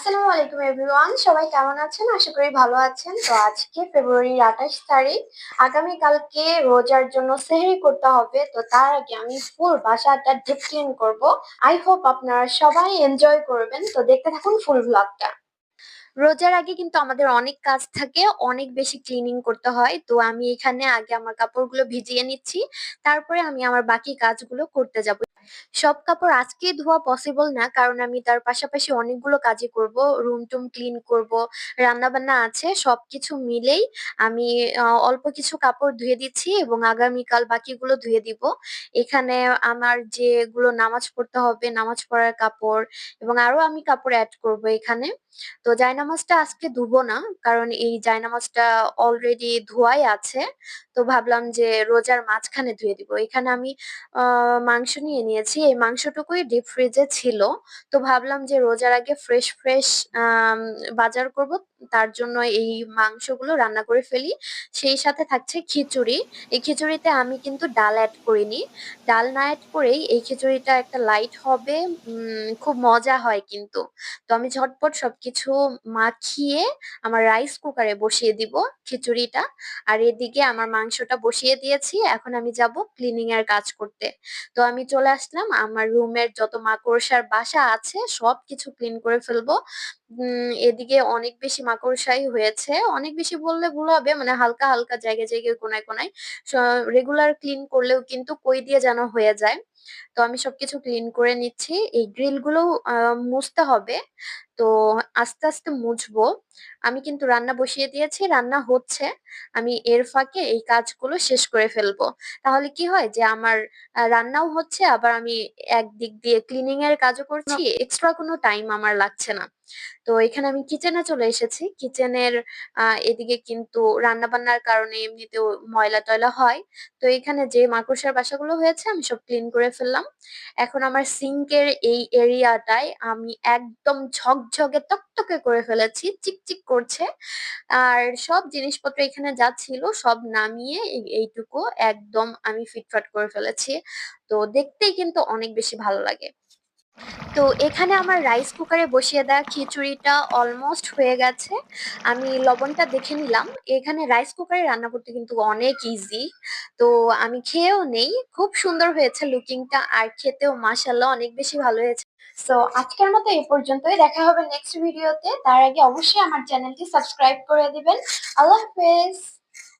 আসসালামু আলাইকুম এভরিওয়ান সবাই কেমন আছেন? আশা করি ভালো আছেন। তো আজকে ফেব্রুয়ারির আঠাশ তারিখ। আগামীকালকে রোজার জন্য সেহরি করতে হবে। তো তার আগে আমি ফুল বাসাটা ডিপ ক্লিন করব। আই হোপ আপনারা সবাই এনজয় করবেন। তো দেখতে থাকুন ফুল ভ্লগটা রোজার আগে কিন্তু আমাদের অনেক কাজ থাকে, অনেক বেশি ক্লিনিং করতে হয়। তো আমি এখানে আগে আমার কাপড়গুলো ভিজিয়ে নিচ্ছি, তারপরে আমি আমার বাকি কাজগুলো করতে যাব। সব কাপড় আজকে ধোয়া পসিবল না, কারণ আমি তার পাশাপাশি অনেকগুলো কাজই করব। রুম টুম ক্লিন করব রান্না বান্না আছে, সবকিছু মিলেই আমি অল্প কিছু কাপড় ধুয়ে দিচ্ছি এবং আগামীকাল বাকিগুলো ধুয়ে দিব। এখানে আমার যেগুলো নামাজ পড়তে হবে, নামাজ পড়ার কাপড় এবং আরও আমি কাপড় অ্যাড করব এখানে। তো জায়নামাজটা আজকে ধুবো না, কারণ এই জায়নামাজটা অলরেডি ধোয়াই আছে। তো ভাবলাম যে রোজার মাঝখানে ধুয়ে দিব। এখানে আমি মাংস নিয়ে নিয়েছি। এই মাংসটুকুই ডিপ ফ্রিজে ছিল। তো ভাবলাম যে রোজার আগে ফ্রেশ ফ্রেশ বাজার করব। তার জন্য এই মাংসগুলো রান্না করে ফেলি। সেই সাথে থাকছে খিচুড়ি। এই খিচুড়িতে আমি কিন্তু ডাল অ্যাড করিনি। ডাল না অ্যাড করেই এই খিচুড়িটা একটা লাইট হবে খুব মজা হয় কিন্তু। তো আমি ঝটপট সবকিছু মাখিয়ে আমার রাইস কুকারে বসিয়ে দিব খিচুড়িটা। আর এদিকে আমার মাংসটা বসিয়ে দিয়েছি। এখন আমি যাব ক্লিনিং এর কাজ করতে। তো আমি চলে আসলাম। আমার রুমের যত মাকড়সার বাসা আছে সব কিছু ক্লিন করে ফেলব। উম, এদিকে অনেক বেশি মাকড়সাই হয়েছে। অনেক বেশি বললে ভুল হবে মানে হালকা হালকা জায়গায় জায়গায় কোনায় কোনায় রেগুলার ক্লিন করলেও কিন্তু কই দিয়ে যেন হয়ে যায়। তো আমি সবকিছু ক্লিন করে নিচ্ছি। এই গ্রিলগুলো মুছতে হবে। তো আস্তে আস্তে মুছবো। আমি কিন্তু রান্না বসিয়ে দিয়েছি রান্না হচ্ছে। আমি এর ফাঁকে এই কাজগুলো শেষ করে ফেলব। তাহলে কি হয় যে আমার রান্নাও হচ্ছে আবার আমি একদিক দিয়ে ক্লিনিং এর কাজও করছি এক্সট্রা কোনো টাইম আমার লাগছে না। তো এখানে আমি কিচেনে চলে এসেছি। কিচেনের আহ এদিকে কিন্তু রান্না বান্নার কারণে এমনিতেও ময়লা টয়লা হয়। তো এখানে যে মাকড়সার বাসাগুলো হয়েছে আমি সব ক্লিন করে ফেললাম। এখন আমার সিঙ্কের এই এরিয়াটায় আমি একদম ঝকঝকে তকতকে করে ফেলেছি, চিকচিক করছে। আর সব জিনিসপত্র এখানে যা ছিল সব নামিয়ে এইটুকু একদম আমি ফিটফাট করে ফেলেছি। তো দেখতেই কিন্তু অনেক বেশি ভালো লাগে। তো এখানে আমার রাইস কুকারে বসিয়ে দেওয়া খিচুড়িটা অলমোস্ট হয়ে গেছে। আমি লবণটা দেখে নিলাম। এখানে রাইস কুকারে রান্না করতে কিন্তু অনেক ইজি তো আমি খেয়েও নেই। খুব সুন্দর হয়েছে লুকিংটা আর খেতেও মাসাল্লাহ অনেক বেশি ভালো হয়েছে। সো আজকের মতো এই পর্যন্তই। দেখা হবে নেক্সট ভিডিওতে তার আগে অবশ্যই আমার চ্যানেলটি সাবস্ক্রাইব করে দিবেন। আল্লাহ হাফেজ।